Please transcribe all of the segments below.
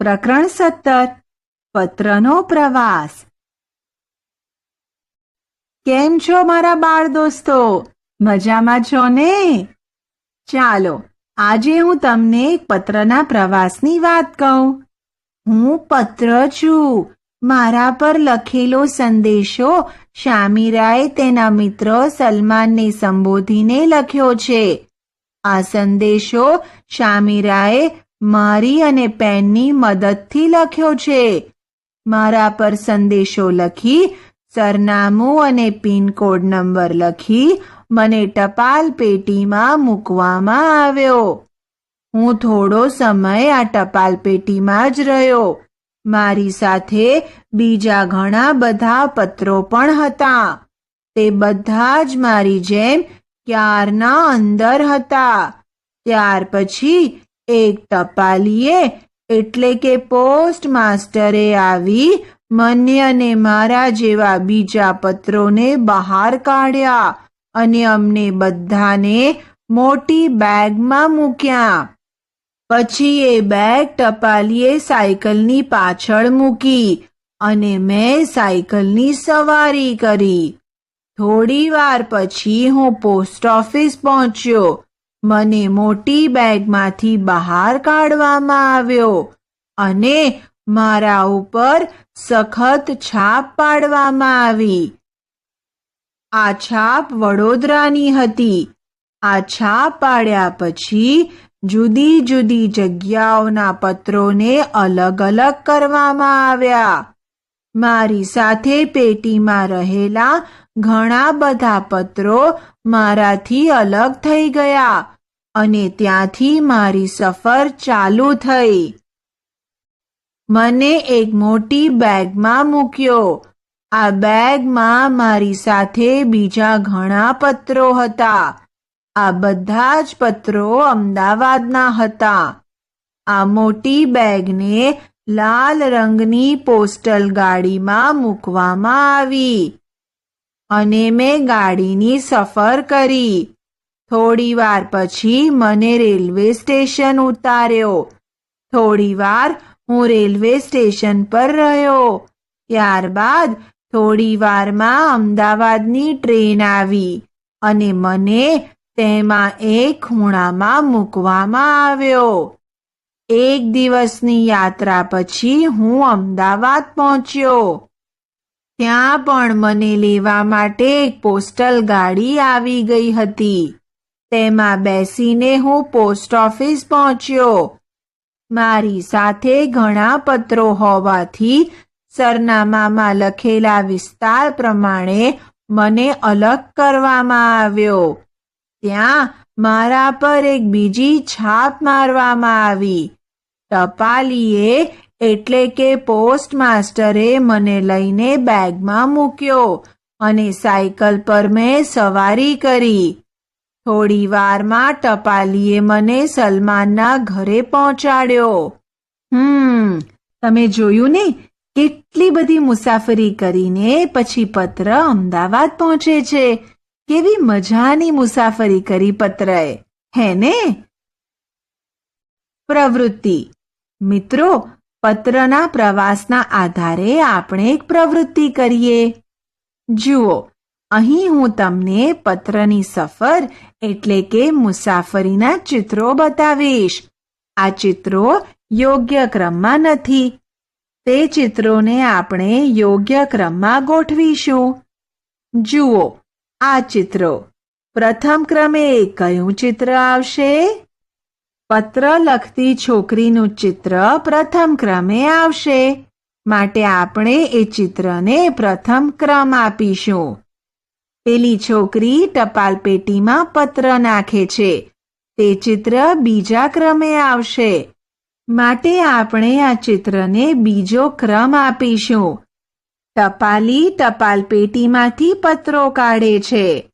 પ્રકરણ સત્તર પત્રનો પ્રવાસ. કેમ છો મારા બાળ દોસ્તો? મજામાં છો ને? ચાલો, આજે હું તમને એક પત્રના પ્રવાસની વાત કહું. હું પત્ર છું. મારા પર લખેલો સંદેશો શામીરાએ તેના મિત્ર સલમાનને સંબોધીને લખ્યો છે. આ સંદેશો શામીરાએ મારી અને પેનની મદદથી લખ્યો છે. મારા પર સંદેશો લખી, સરનામું અને પિનકોડ નંબર લખી, મને ટપાલ પેટીમાં મૂકવામાં આવ્યો. હું થોડો સમય આ ટપાલ પેટીમાં જ રહ્યો. મારી સાથે બીજા ઘણા બધા પત્રો પણ હતા. તે બધા જ મારી જેમ ક્યારના અંદર હતા. ત્યાર પછી એક ટપાલીએ એટલે કે પોસ્ટ માસ્ટરે આવી મને અને મારા જેવા બીજા પત્રોને બહાર કાઢ્યા અને અમને બધાને મોટી બેગમાં મૂક્યા. પછી એ બેગ ટપાલીએ સાયકલની પાછળ મૂકી અને મેં સાયકલની સવારી કરી. થોડી વાર પછી હું પોસ્ટ ઓફિસ પહોંચ્યો મને મોટી બેગમાંથી બહાર કાઢવામાં આવ્યો અને મારા ઉપર સખત છાપ પાડવામાં આવી. આ છાપ વડોદરાની હતી. આ છાપ પાડ્યા પછી જુદી જુદી જગ્યાઓના પત્રોને અલગ અલગ કરવામાં આવ્યા. મારી સાથે પેટીમાં રહેલા ઘણા બધા પત્રો મારાથી અલગ થઈ ગયા અને ત્યાંથી મારી સફર ચાલુ થઈ. મને એક મોટી બેગમાં મૂક્યો. આ બેગમાં મારી સાથે બીજા ઘણા પત્રો હતા. આ બધા જ પત્રો અમદાવાદના હતા. આ મોટી બેગને લાલ રંગની પોસ્ટલ ગાડીમાં મૂકવામાં આવી. અને મેં ગાડીની સફર કરી. થોડી વાર પછી મને રેલવે સ્ટેશન ઉતાર્યો. થોડી વાર હું રેલવે સ્ટેશન પર રહ્યો. ત્યારબાદ થોડી વારમાં અમદાવાદની ટ્રેન આવી અને મને તેમાં એક ખૂણામાં મૂકવામાં આવ્યો. એક દિવસની યાત્રા પછી હું અમદાવાદ પહોંચ્યો. ત્યાં પણ મને લેવા માટે એક પોસ્ટલ ગાડી આવી ગઈ હતી. તેમાં બેસીને હું પોસ્ટ ઓફિસ પહોંચ્યો. મારી સાથે ઘણા પત્રો હોવાથી સરનામામાં લખેલા વિસ્તાર પ્રમાણે મને અલગ કરવામાં આવ્યો. ત્યાં મારા પર એક બીજી છાપ મારવામાં આવી. ટપાલીએ એટલે કે પોસ્ટ માસ્ટરે મને લઈને બેગમાં મૂક્યો અને સાયકલ પર મેં સવારી કરી. થોડી વારમાં ટપાલીએ મને સલમાનના ઘરે પહોંચાડ્યો. હમ, તમે જોયું ને? કેટલી બધી મુસાફરી કરીને પછી પત્ર અમદાવાદ પહોંચે છે. કેવી મજાની મુસાફરી કરી પત્રએ, હે ને? પ્રવૃત્તિ. મિત્રો પત્રના પ્રવાસના આધારે આપણે એક પ્રવૃત્તિ કરીએ. જુઓ, અહીં હું તમને પત્રની સફર એટલે કે મુસાફરીના ચિત્રો બતાવીશ. આ ચિત્રો યોગ્ય ક્રમમાં નથી. તે ચિત્રોને આપણે યોગ્ય ક્રમમાં ગોઠવીશું. જુઓ, આ ચિત્રો પ્રથમ ક્રમે કયું ચિત્ર આવશે? પત્ર લખતી છોકરીનું ચિત્ર પ્રથમ ક્રમે આવશે. માટે આપણે એ ચિત્રને પ્રથમ ક્રમ આપીશું. પેલી છોકરી ટપાલ પેટીમાં પત્ર નાખે છે. તે ચિત્ર બીજા ક્રમે આવશે. માટે આપણે આ ચિત્રને બીજો ક્રમ આપીશું. ટપાલી ટપાલ પેટીમાંથી પત્રો કાઢે છે.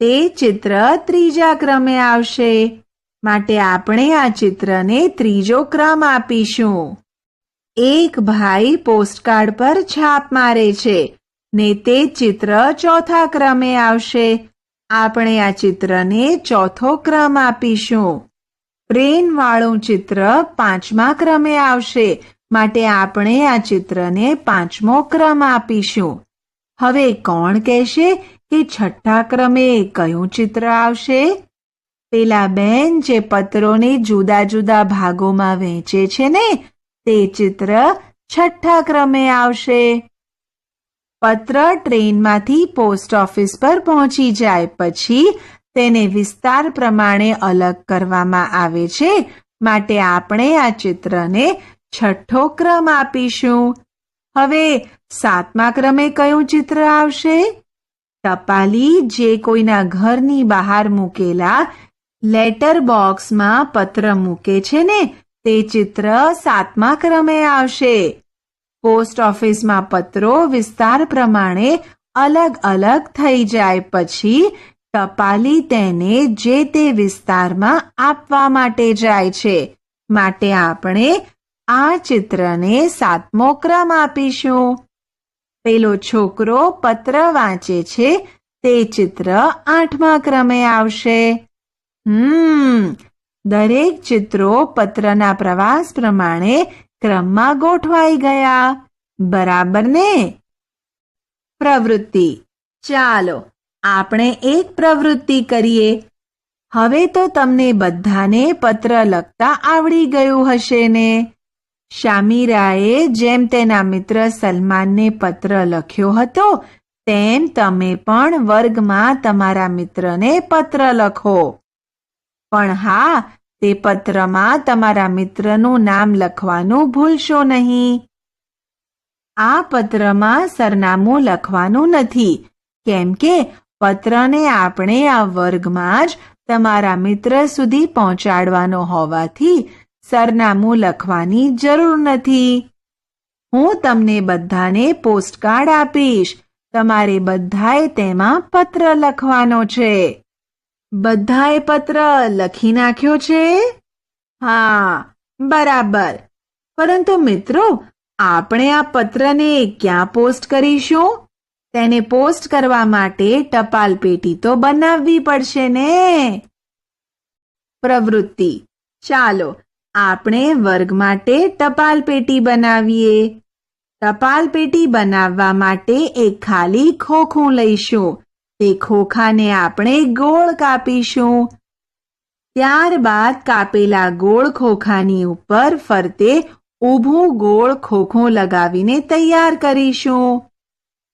તે ચિત્ર ત્રીજા ક્રમે આવશે. માટે આપણે આ ચિત્રને ત્રીજો ક્રમ આપીશું. એક ભાઈ પોસ્ટકાર્ડ પર છાપ મારે છે ને તે ચિત્ર ચોથા ક્રમે આવશે. આપણે આ ચિત્રને ચોથો ક્રમ આપીશું. પ્રેમવાળું ચિત્ર પાંચમા ક્રમે આવશે માટે આપણે આ ચિત્રને પાંચમો ક્રમ આપીશું. હવે કોણ કહેશે કે છઠ્ઠા ક્રમે કયું ચિત્ર આવશે? પેલા બેન જે પત્રોને જુદા જુદા ભાગોમાં વહેંચે છે ને, તે ચિત્ર છઠ્ઠા ક્રમે આવશે. પત્ર ટ્રેનમાંથી પોસ્ટ ઓફિસ પર પહોંચી જાય પછી તેને વિસ્તાર પ્રમાણે અલગ કરવામાં આવે છે. માટે આપણે આ ચિત્રને છઠ્ઠો ક્રમ આપીશું. હવે સાતમા ક્રમે કયું ચિત્ર આવશે? ટપાલી જે કોઈના ઘરની બહાર મૂકેલા લેટર બોક્સમાં પત્ર મૂકે છે ને, તે ચિત્ર સાતમા ક્રમે આવશે. પોસ્ટ ઓફિસમાં પત્રો વિસ્તાર પ્રમાણે અલગ અલગ થઈ જાય પછી ટપાલી તેને જે તે વિસ્તારમાં આપવા માટે જાય છે. માટે આપણે આ ચિત્રને સાતમો ક્રમ આપીશું. પેલો છોકરો પત્ર વાંચે છે, તે ચિત્ર આઠમા ક્રમે આવશે. હમ. દરેક ચિત્રો પત્રના પ્રવાસ પ્રમાણે ક્રમમાં ગોઠવાઈ ગયા. બરાબર ને? પ્રવૃત્તિ. ચાલો, આપણે એક પ્રવૃત્તિ કરીએ. હવે તો તમને બધાને પત્ર લખતા આવડી ગયું હશે ને? શામીરાએ જેમ તેના મિત્ર સલમાનને પત્ર લખ્યો હતો, તેમ તમે પણ વર્ગમાં તમારા મિત્રને પત્ર લખો. પણ હા, તે પત્રમાં તમારા મિત્રનું નામ લખવાનું ભૂલશો નહીં. આ પત્રમાં સરનામું લખવાનું નથી. કેમ કે પત્રને આપણે આ વર્ગમાં જ તમારા મિત્ર સુધી પહોંચાડવાનો હોવાથી સરનામું લખવાની જરૂર નથી. હું તમને બધાને પોસ્ટકાર્ડ આપીશ. તમારે બધાએ તેમાં પત્ર લખવાનો છે. બધાએ પત્ર લખી નાખ્યો છે? હા, બરાબર. પરંતુ મિત્રો, આપણે આ પત્રને ક્યાં પોસ્ટ કરીશું? તેને પોસ્ટ કરવા માટે ટપાલ પેટી તો બનાવવી પડશે ને? પ્રવૃત્તિ. ચાલો, આપણે વર્ગ માટે ટપાલ પેટી બનાવીએ. ટપાલ પેટી બનાવવા માટે એક ખાલી ખોખું લઈશું. તે ખોખાને આપણે ગોળ કાપીશું. ત્યારબાદ કાપેલા ગોળ ખોખાની ઉપર ફરતે ઊભું ગોળ ખોખું લગાવીને તૈયાર કરીશું.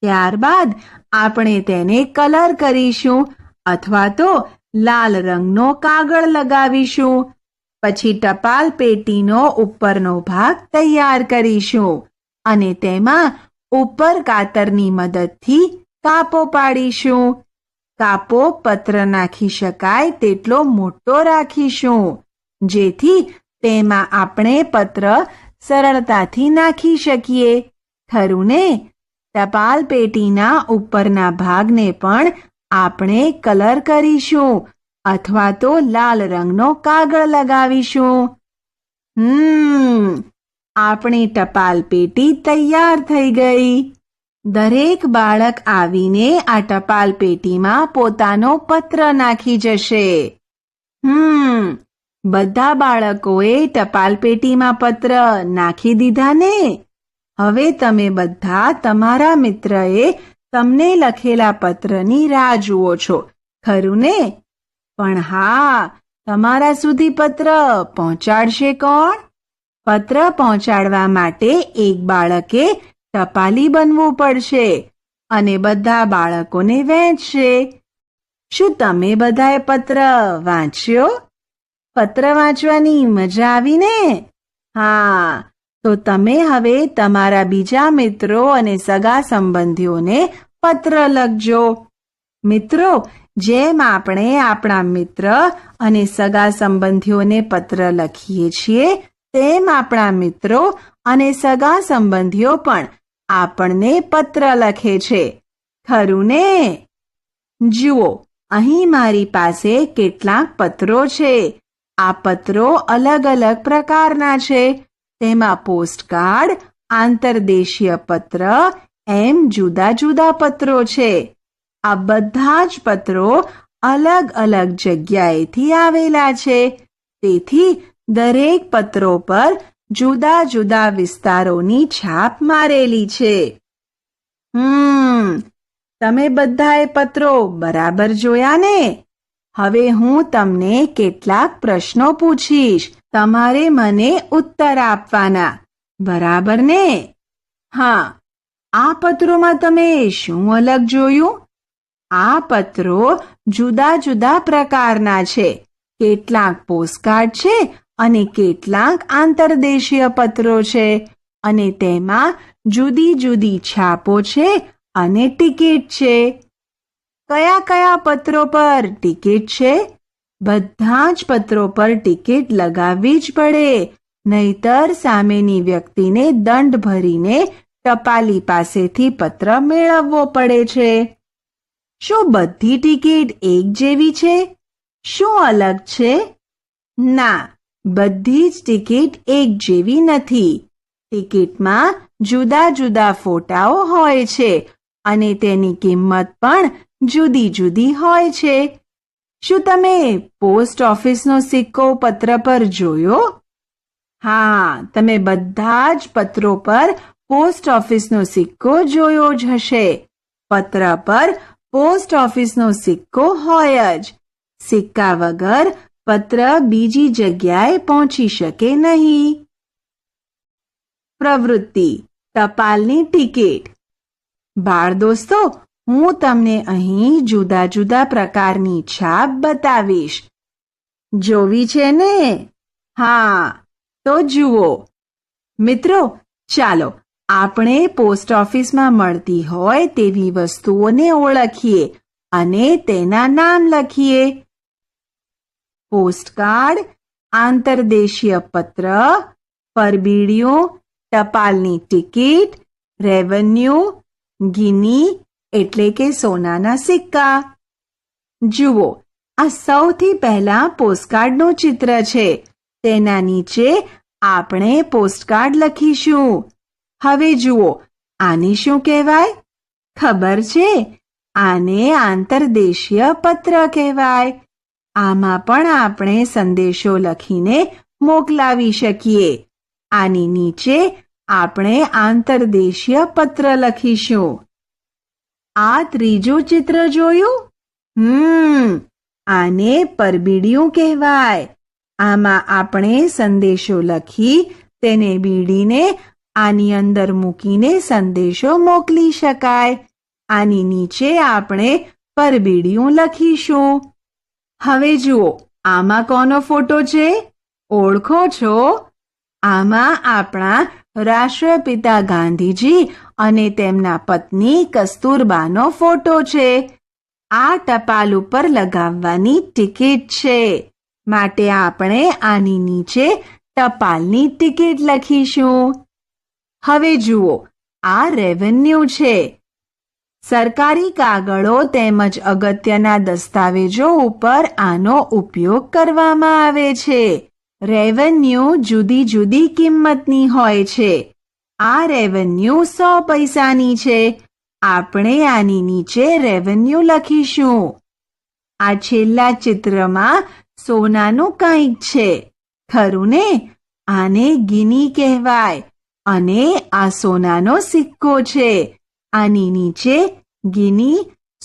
ત્યારબાદ આપણે તેને કલર કરીશું અથવા તો લાલ રંગનો કાગળ લગાવીશું. પછી ટપાલ પેટીનો ઉપરનો ભાગ તૈયાર કરીશું અને તેમાં ઉપર કાતરની મદદથી કાપો પાડીશું. કાપો પત્ર નાખી શકાય તેટલો મોટો રાખીશું, જેથી તેમાં આપણે પત્ર સરળતાથી નાખી શકીએ. ખરું ને ટપાલ પેટીના ઉપરના ભાગને પણ આપણે કલર કરીશું અથવા તો લાલ રંગનો કાગળ લગાવીશું. હમ, આપણી ટપાલ પેટી તૈયાર થઈ ગઈ. દરેક બાળક આવીને આ ટપાલ પેટીમાં પોતાનો પત્ર નાખી જશે. હમ, બધા બાળકોએ ટપાલ પેટીમાં પત્ર નાખી દીધા ને? હવે તમે બધા તમારા મિત્રએ તમને લખેલા પત્રની રાહ જુઓ છો, ખરું ને? પણ હા, તમારા સુધી પત્ર પહોંચાડશે કોણ? પત્ર પહોંચાડવા માટે એક બાળકે ટપાલી બનવું પડશે અને બધા બાળકોને વહેંચશે શું તમે બધાએ પત્ર વાંચ્યો? પત્ર વાંચવાની મજા આવી ને? હા, તો તમે હવે તમારા બીજા મિત્રો અને સગા સંબંધીઓને પત્ર લખજો. મિત્રો, જેમ આપણે આપણા મિત્ર અને સગા સંબંધીઓને પત્ર લખીએ છીએ, તેમ આપણા મિત્રો અને સગા સંબંધીઓ પણ આપણને પત્ર લખે છે. ખરું ને જુઓ, અહીં મારી પાસે કેટલાક પત્રો છે. આ પત્રો અલગ અલગ પ્રકારના છે. તેમાં પોસ્ટકાર્ડ, આંતરદેશીય પત્ર, એમ જુદા જુદા પત્રો છે. આ બધા જ પત્રો અલગ અલગ જગ્યાએથી આવેલા છે. તેથી દરેક પત્રો પર જુદા જુદા વિસ્તારોની છાપ મારેલી છે. હમ, તમે બધાએ પત્રો બરાબર જોયા ને? હવે હું તમને કેટલાક પ્રશ્નો પૂછીશ. તમારે મને ઉત્તર આપવાના. બરાબર ને? હા, આ પત્રોમાં તમે શું અલગ જોયું? આ પત્રો જુદા જુદા પ્રકારના છે. કેટલાક પોસ્ટકાર્ડ છે અને કેટલાક આંતરદેશીય પત્રો છે અને તેમાં જુદી જુદી છાપો છે અને ટિકિટ છે. કયા કયા પત્રો પર ટિકિટ છે? બધા જ પત્રો પર ટિકિટ લગાવવી જ પડે, નહીતર સામેની વ્યક્તિને દંડ ભરીને ટપાલી પાસેથી પત્ર મેળવવો પડે છે. શું બધી ટિકિટ એક જેવી છે? શું અલગ છે? ના બધી જ ટિકિટ એક જેવી નથી. ટિકિટમાં જુદા જુદા ફોટાઓ હોય છે અને તેની કિંમત પણ જુદી જુદી હોય છે. શું તમે પોસ્ટ ઓફિસનો સિક્કો પત્ર પર જોયો? હા, તમે બધા જ પત્રો પર પોસ્ટ ઓફિસનો સિક્કો જોયો જ હશે. પત્ર પર પોસ્ટ ઓફિસનો સિક્કો હોય જ. સિક્કા વગર પત્ર બીજી જગ્યાએ પહોંચી શકે નહીં. પ્રવૃત્તિ. ટપાલની ટિકિટ. બાળ દોસ્તો, હું તમને અહીં જુદા જુદા પ્રકારની છાપ બતાવીશ. જોવી છે ને? હા, તો જુઓ. મિત્રો, ચાલો, આપણે પોસ્ટ ઓફિસમાં મળતી હોય તેવી વસ્તુઓને ઓળખીએ અને તેના નામ લખીએ. પોસ્ટકાર્ડ, આંતરદેશીય પત્ર પરબીડિયું ટપાલની ટિકિટ, રેવન્યુ, ગિની એટલે કે સોનાના સિક્કા. જુઓ, આ સૌથી પહેલા પોસ્ટકાર્ડનું ચિત્ર છે. તેના નીચે આપણે પોસ્ટકાર્ડ લખીશું. હવે જુઓ, આને શું કહેવાય? ખબર છે? આને આંતરદેશીય પત્ર કહેવાય. આમાં પણ આપણે સંદેશો લખીને મોકલાવી શકીએ. આની નીચે આપણે આંતરદેશીય પત્ર લખીશું. આ ત્રીજું ચિત્ર જોયું? હમ, આને પરબીડિયું કહેવાય. આમાં આપણે સંદેશો લખી તેને બીડીને આની અંદર મૂકીને સંદેશો મોકલી શકાય. આની નીચે આપણે પરબીડિયું લખીશું. હવે જુઓ, આમાં કોનો ફોટો છે? ઓળખો છો? આમાં આપણા રાષ્ટ્રપિતા ગાંધીજી અને તેમના પત્ની કસ્તુરબાનો ફોટો છે. આ ટપાલ ઉપર લગાવવાની ટિકિટ છે. માટે આપણે આની નીચે ટપાલની ટિકિટ લખીશું. હવે જુઓ, આ રેવન્યુ છે. સરકારી કાગળો તેમજ અગત્યના દસ્તાવેજો ઉપર આનો ઉપયોગ કરવામાં આવે છે. રેવન્યુ જુદી જુદી કિંમતની હોય છે. આ રેવન્યુ સો પૈસાની છે. આપણે આની નીચે રેવન્યુ લખીશું. આ છેલ્લા ચિત્રમાં સોનાનું કંઈક છે. ખરું ને? આને ગિની કહેવાય. અને આ સોનાનો સિક્કો છે. આની નીચે ગિની,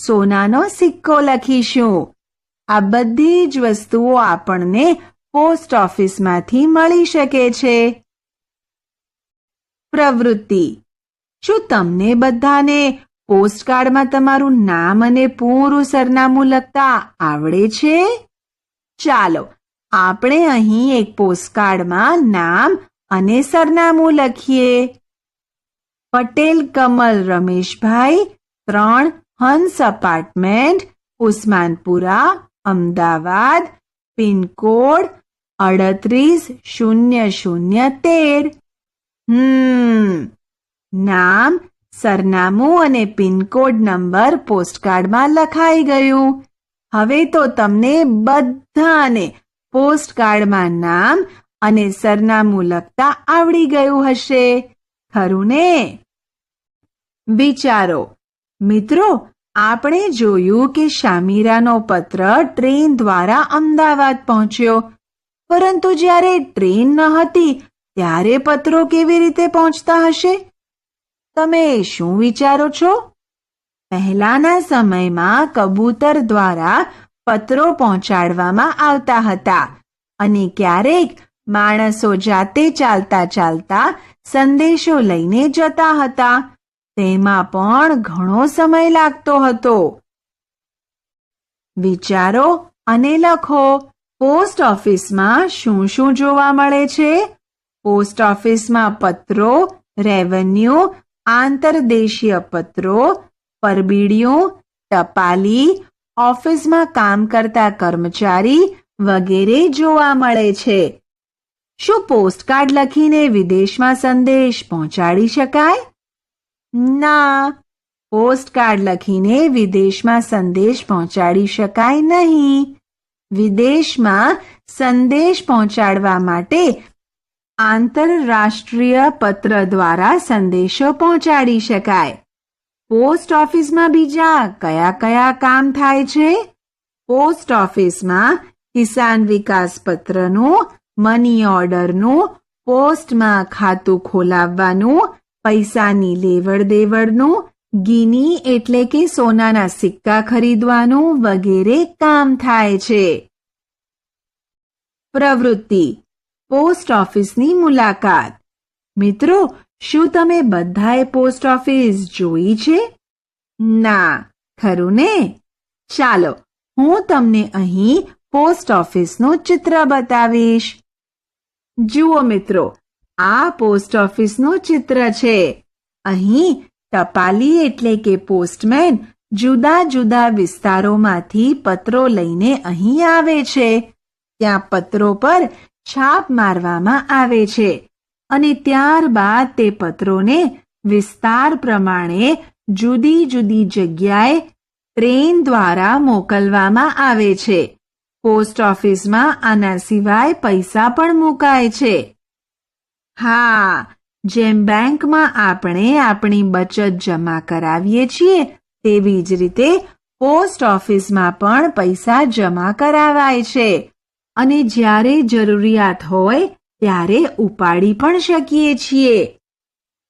સોનાનો સિક્કો લખીશું. આ બધી જ વસ્તુઓ આપણને પોસ્ટ ઓફિસમાંથી મળી શકે છે. પ્રવૃત્તિ. શું તમને બધાને પોસ્ટકાર્ડમાં તમારું નામ અને પૂરું સરનામું લખતા આવડે છે? ચાલો, આપણે અહીં એક પોસ્ટકાર્ડમાં નામ અને સરનામું લખીએ. પટેલ, કમલ, રમેશભાઈ, ત્રણ, હંસ અપાર્ટમેન્ટ, ઉસ્માનપુરા, અમદાવાદ, પિનકોડ અડત્રીસ શૂન્ય શૂન્ય તેર. હમ, નામ, સરનામું અને પિનકોડ નંબર પોસ્ટકાર્ડમાં લખાઈ ગયું. હવે તો તમને બધાને પોસ્ટકાર્ડમાં નામ અને સરનામું લખતા આવડી ગયું હશે. ખરું ને વિચારો, મિત્રો, આપણે જોયું કે શામીરાનો પત્ર ટ્રેન દ્વારા અમદાવાદ પહોંચ્યો. પરંતુ જ્યારે ટ્રેન ન હતી, ત્યારે પત્રો કેવી રીતે પહોંચતા હશે? તમે શું વિચારો છો? પહેલાના સમયમાં કબૂતર દ્વારા પત્રો પહોંચાડવામાં આવતા હતા અને ક્યારેક માણસો જાતે ચાલતા ચાલતા સંદેશો લઈને જતા હતા. તેમાં પણ ઘણો સમય લાગતો હતો. વિચારો અને લખો. પોસ્ટ ઓફિસમાં શું શું જોવા મળે છે? પોસ્ટ ઓફિસમાં પત્રો, રેવન્યુ, આંતરદેશીય પત્રો પરબીડિયું ટપાલી, ઓફિસમાં કામ કરતા કર્મચારી વગેરે જોવા મળે છે. શું પોસ્ટકાર્ડ લખીને વિદેશમાં સંદેશ પહોંચાડી શકાય? ના પોસ્ટકાર્ડ લખીને વિદેશમાં સંદેશ પહોંચાડી શકાય નહીં. વિદેશમાં સંદેશ પહોંચાડવા માટે આંતરરાષ્ટ્રીય પત્ર દ્વારા સંદેશો પહોંચાડી શકાય. પોસ્ટ ઓફિસમાં બીજા કયા કયા કામ થાય છે? પોસ્ટ ઓફિસમાં કિસાન વિકાસ પત્રનું મની ઓર્ડરનું પોસ્ટમાં ખાતું ખોલાવવાનું, પૈસાની લેવડ દેવડનું, ગીની એટલે કે સોનાના સિક્કા ખરીદવાનું વગેરે કામ થાય છે. પ્રવૃત્તિ. પોસ્ટ ઓફિસની મુલાકાત. મિત્રો, શું તમે બધાએ પોસ્ટ ઓફિસ જોઈ છે? ના. ખરું ને? ચાલો, હું તમને અહીં પોસ્ટ ઓફિસનું ચિત્ર બતાવીશ. જુઓ મિત્રો, આ પોસ્ટ ઓફિસનું ચિત્ર છે. અહીં ટપાલી એટલે કે પોસ્ટમેન જુદા જુદા વિસ્તારોમાંથી પત્રો લઈને અહીં આવે છે. ત્યાં પત્રો પર છાપ મારવામાં આવે છે અને ત્યારબાદ તે પત્રોને વિસ્તાર પ્રમાણે જુદી જુદી જગ્યાએ ટ્રેન દ્વારા મોકલવામાં આવે છે. પોસ્ટ ઓફિસમાં આના સિવાય પૈસા પણ મુકાય છે. હા, જેમ બેંકમાં આપણે આપણી બચત જમા કરાવીએ છીએ, તેવી જ રીતે પોસ્ટ ઓફિસમાં પણ પૈસા જમા કરાવાય છે. અને જ્યારે જરૂરિયાત હોય, ત્યારે ઉપાડી પણ શકીએ છીએ.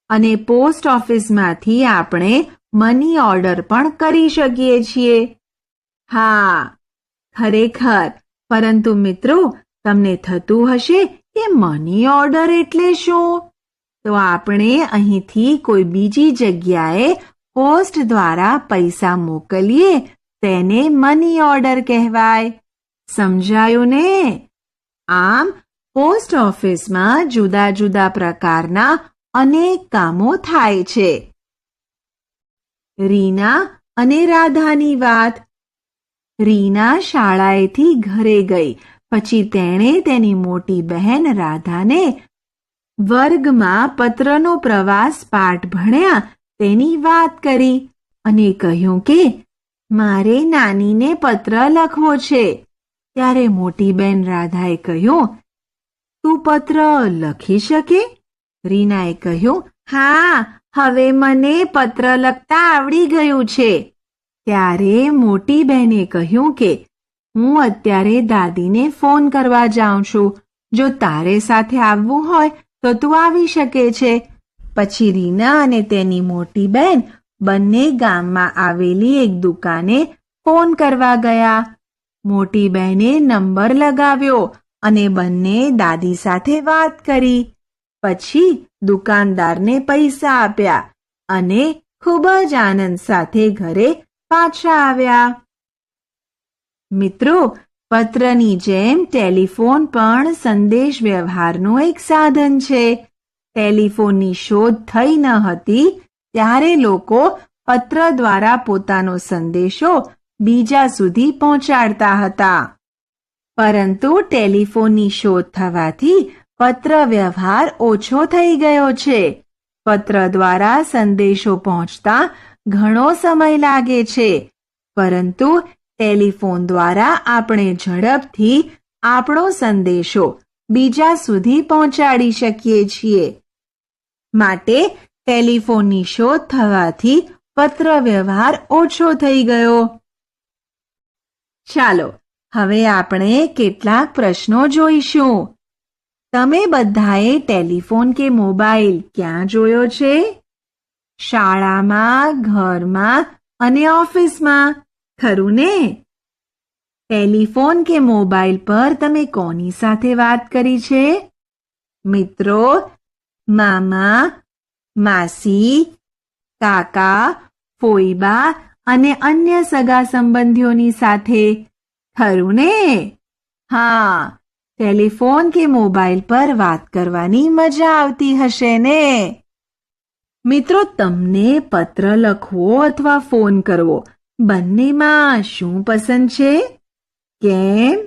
અને પોસ્ટ ઓફિસમાંથી આપણે મની ઓર્ડર પણ કરી શકીએ છીએ. હા ખરેખર. પરંતુ મિત્રો, તમને થતું હશે કે મની ઓર્ડર એટલે શું? તો આપણે અહીંથી કોઈ બીજી જગ્યાએ પોસ્ટ દ્વારા પૈસા મોકલીએ તેને મની ઓર્ડર કહેવાય. સમજાયું ને? આમ પોસ્ટ ઓફિસમાં જુદા જુદા પ્રકારના અનેક કામો થાય છે. રીના અને રાધાની વાત. રીના શાળાએથી ઘરે ગઈ. પછી તેણે તેની મોટી બહેન રાધાને વર્ગમાં પત્રનો પ્રવાસ પાઠ ભણ્યા તેની વાત કરી અને કહ્યું કે, મારે નાનીને પત્ર લખવો છે. ત્યારે મોટી બેન રાધાએ કહ્યું, તું પત્ર લખી શકે? રીનાએ કહ્યું, હા, હવે મને પત્ર લખતા આવડી ગયું છે. ત્યારે મોટી બહેને કહ્યું કે, હું અત્યારે દાદીને ફોન કરવા જાઉં છું. જો તારે સાથે આવવું હોય, તો તું આવી શકે છે. પછી રીના અને તેની મોટી બહેન બંને ગામમાં આવેલી એક દુકાને ફોન કરવા ગયા. મોટી બહેને નંબર લગાવ્યો અને બંને દાદી સાથે વાત કરી. પછી દુકાનદારને પૈસા આપ્યા અને ખૂબ જ આનંદ સાથે ઘરે પાછા આવ્યા. મિત્રો, પત્રની જેમ ટેલિફોન પણ સંદેશ વ્યવહારનું એક સાધન છે. ટેલિફોનની શોધ થઈ ન હતી, ત્યારે લોકો પત્ર દ્વારા પોતાનો સંદેશો બીજા સુધી પહોંચાડતા હતા. પરંતુ ટેલિફોનની શોધ થવાથી પત્ર વ્યવહાર ઓછો થઈ ગયો છે. પત્ર દ્વારા સંદેશો પહોંચતા ઘણો સમય લાગે છે. પરંતુ ટેલિફોન દ્વારા આપણે ઝડપથી આપણો સંદેશો બીજા સુધી પહોંચાડી શકીએ છીએ. માટે ટેલિફોનની શોધ થવાથી પત્ર વ્યવહાર ઓછો થઈ ગયો. ચાલો, હવે આપણે કેટલાક પ્રશ્નો જોઈશું. તમે બધાએ ટેલિફોન કે મોબાઈલ ક્યાં જોયો છે? શાળામાં, ઘરમાં અને ઓફિસમાં. ખરું ને? ટેલિફોન કે મોબાઈલ પર તમે કોની સાથે વાત કરી છે? મિત્રો, મામા, માસી, કાકા, ફોઈબા અને અન્ય સગા સંબંધીઓની સાથે. ખરું ને? હા, ટેલિફોન કે મોબાઈલ પર વાત કરવાની મજા આવતી હશે ને? મિત્રો, તમને પત્ર લખવો અથવા ફોન કરવો, બંનેમાં શું પસંદ છે? કેમ?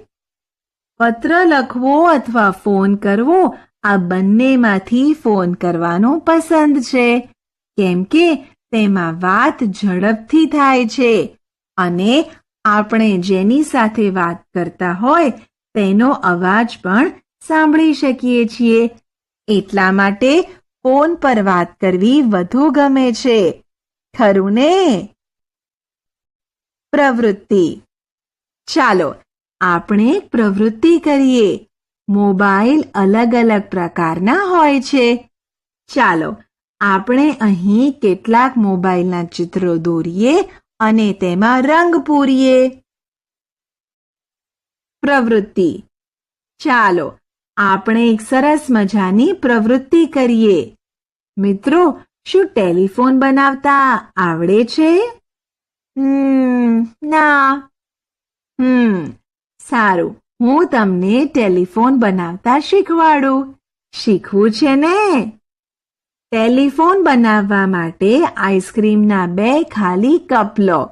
પત્ર લખવો અથવા ફોન કરવો, આ બંનેમાંથી ફોન કરવાનું પસંદ છે. કેમ કે તેમાં વાત ઝડપથી થાય છે અને આપણે જેની સાથે વાત કરતા હોય, તેનો અવાજ પણ સાંભળી શકીએ છીએ. એટલા માટે ફોન પર વાત કરવી વધુ ગમે છે. ખરું ને પ્રવૃત્તિ. ચાલો, આપણે પ્રવૃત્તિ કરીએ. મોબાઈલ અલગ અલગ પ્રકારના હોય છે. ચાલો, આપણે અહીં કેટલાક મોબાઈલના ચિત્રો દોરીએ અને તેમાં રંગ પૂરીએ. પ્રવૃત્તિ. ચાલો આપણે એક સરસ મજાની પ્રવૃત્તિ કરીએ. મિત્રો, શું ટેલિફોન બનાવતા આવડે છે? હમ, ના. હમ, સારું. હું તમને ટેલિફોન બનાવતા શીખવાડું. શીખવું છે ને? ટેલિફોન બનાવવા માટે આઈસ્ક્રીમના બે ખાલી કપ લો.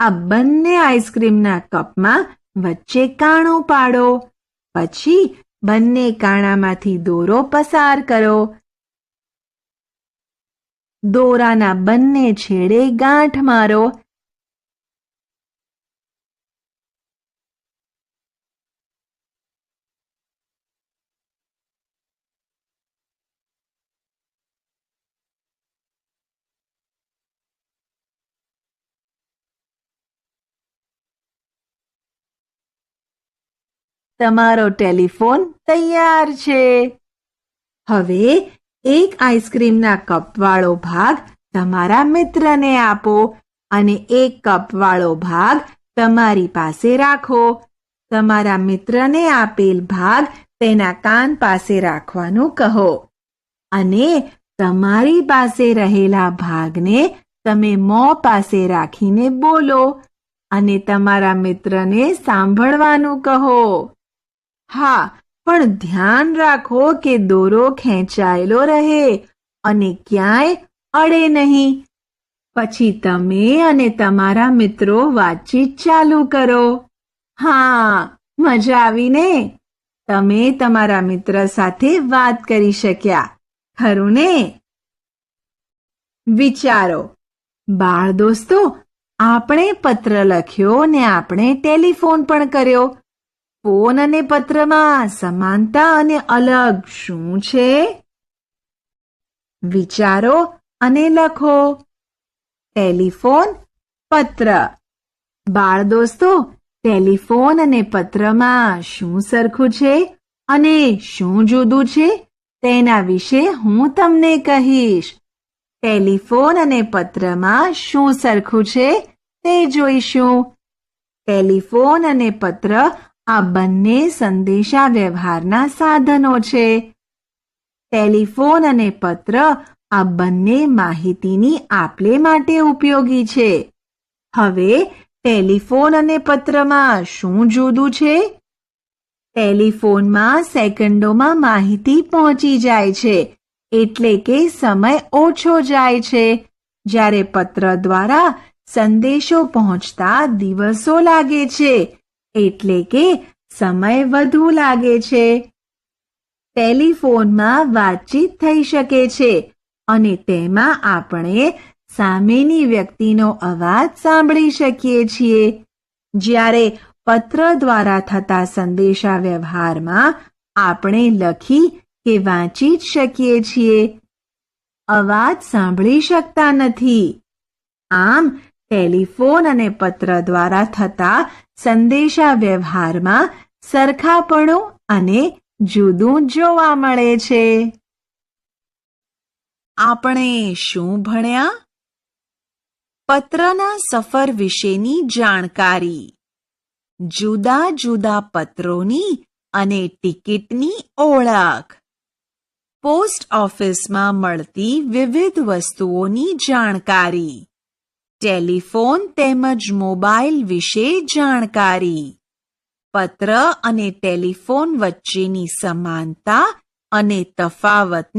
આ બંને આઈસ્ક્રીમના કપમાં વચ્ચે કાણો પાડો. પછી બંને કાણામાંથી દોરો પસાર કરો. દોરાના બંને છેડે ગાંઠ મારો. તમારો ટેલિફોન તૈયાર છે. હવે એક આઈસ્ક્રીમના કપવાળો ભાગ તમારા મિત્રને આપો અને એક કપવાળો ભાગ તમારી પાસે રાખો. તમારા મિત્રને આપેલ ભાગ તેના કાન પાસે રાખવાનું કહો. અને તમારી પાસે રહેલા ભાગને તમે મોં પાસે રાખીને બોલો અને તમારા મિત્રને સાંભળવાનું કહો. હા, પણ ધ્યાન રાખો કે દોરો ખેંચાયેલો રહે અને ક્યાંય અડે નહીં. પછી તમે અને તમારા મિત્રો વાતચીત ચાલુ કરો. હા, મજા આવીને તમે તમારા મિત્ર સાથે વાત કરી શક્યા. ખરું ને? વિચારો. બાળ દોસ્તો, આપણે પત્ર લખ્યો ને આપણે ટેલિફોન પણ કર્યો. ફોન અને પત્રમાં સમાનતા અને અલગ શું છે? વિચારો અને લખો. ટેલિફોન, પત્ર. બાળ દોસ્તો, ટેલિફોન અને પત્રમાં શું સરખું છે અને શું જુદું છે? તેના વિશે હું તમને કહીશ. ટેલિફોન અને પત્રમાં શું સરખું છે તે જોઈશું. ટેલિફોન અને પત્ર આ બંને સંદેશા વ્યવહારના સાધનો છે. ટેલિફોન અને પત્ર આ બંને માહિતીની આપલે માટે ઉપયોગી છે. હવે ટેલિફોન અને પત્રમાં શું જુદું છે? ટેલિફોનમાં સેકન્ડોમાં માહિતી પહોંચી જાય છે, એટલે કે સમય ઓછો જાય છે. જ્યારે પત્ર દ્વારા સંદેશો પહોંચતા દિવસો લાગે છે એટલે કે સમય વધુ લાગે છે. ટેલિફોનમાં વાતચીત થઈ શકે છે અને તેમાં આપણે સામેની વ્યક્તિનો અવાજ સાંભળી શકીએ છીએ. જ્યારે પત્ર દ્વારા થતા સંદેશા વ્યવહારમાં આપણે લખી કે વાંચી જ શકીએ છીએ. અવાજ સાંભળી શકતા નથી. આમ ટેલિફોન અને પત્ર દ્વારા થતા સંદેશા વ્યવહારમાં સરખાપણું અને જુદું જોવા મળે છે. આપણે શું ભણ્યા? પત્રના સફર વિશેની જાણકારી. જુદા જુદા પત્રોની અને ટિકિટની ઓળખ. પોસ્ટ ઓફિસમાં મળતી વિવિધ વસ્તુઓની જાણકારી. ટેલિફોન તેમજ મોબાઈલ વિશે જાણકારી. પત્ર અને ટેલિફોન વચ્ચેની સમાનતા અને તફાવતની